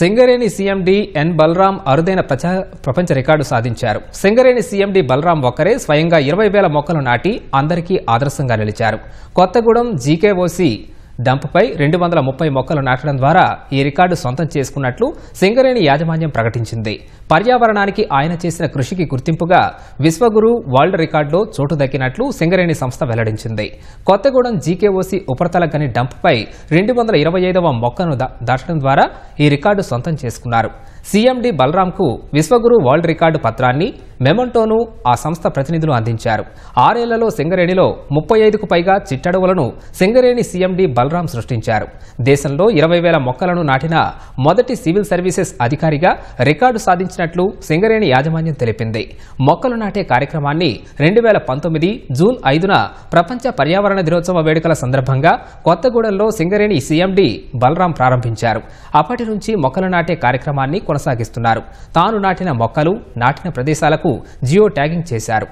Singareni CMD ఎన్ బలరాం అరుదైన ప్రచార ప్రపంచ రికార్డు సాధించారు. సింగరేణి సీఎండి బలరాం ఒక్కరే స్వయంగా ఇరవై వేల మొక్కలు నాటి అందరికీ ఆదర్శంగా నిలిచారు. కొత్తగూడెం జీకేఓసి డంప్పై రెండు వందల ముప్పై మొక్కలు నాటడం ద్వారా ఈ రికార్డు సొంతం చేసుకున్నట్లు సింగరేణి యాజమాన్యం ప్రకటించింది. పర్యావరణానికి ఆయన చేసిన కృషికి గుర్తింపుగా విశ్వగురు వరల్డ్ రికార్డులో చోటు దక్కినట్లు సింగరేణి సంస్థ వెల్లడించింది. కొత్తగూడెం జీకేఓసి ఉపరితల గని డంప్పై రెండు వందల ఇరవై ఐదవ మొక్కను దా- దాటడం ద్వారా ఈ రికార్డు సొంతం చేసుకున్నారు. సీఎండి బలరాంకు విశ్వగురు వరల్డ్ రికార్డు పత్రాన్ని మెమంటోను ఆ సంస్థ ప్రతినిధులు అందించారు. ఆరేళ్ళలో సింగరేణిలో ముప్పై ఐదుకు పైగా చిట్టడవులను సింగరేణి సీఎండి బలరాం సృష్టించారు. దేశంలో ఇరవై వేల మొక్కలను నాటిన మొదటి సివిల్ సర్వీసెస్ అధికారిగా రికార్డు సాధించినట్లు సింగరేణి యాజమాన్యం తెలిపింది. మొక్కలు నాటే కార్యక్రమాన్ని రెండు వేల పంతొమ్మిది జూన్ ఐదున ప్రపంచ పర్యావరణ దినోత్సవ వేడుకల సందర్భంగా కొత్తగూడెంలో సింగరేణి సీఎండి బలరాం ప్రారంభించారు. అప్పటి నుంచి మొక్కలు నాటే కార్యక్రమాన్ని కొనసాగిస్తున్నారు. తాను నాటిన మొక్కలు నాటిన ప్రదేశాలకు జియో ట్యాగింగ్ చేశారు.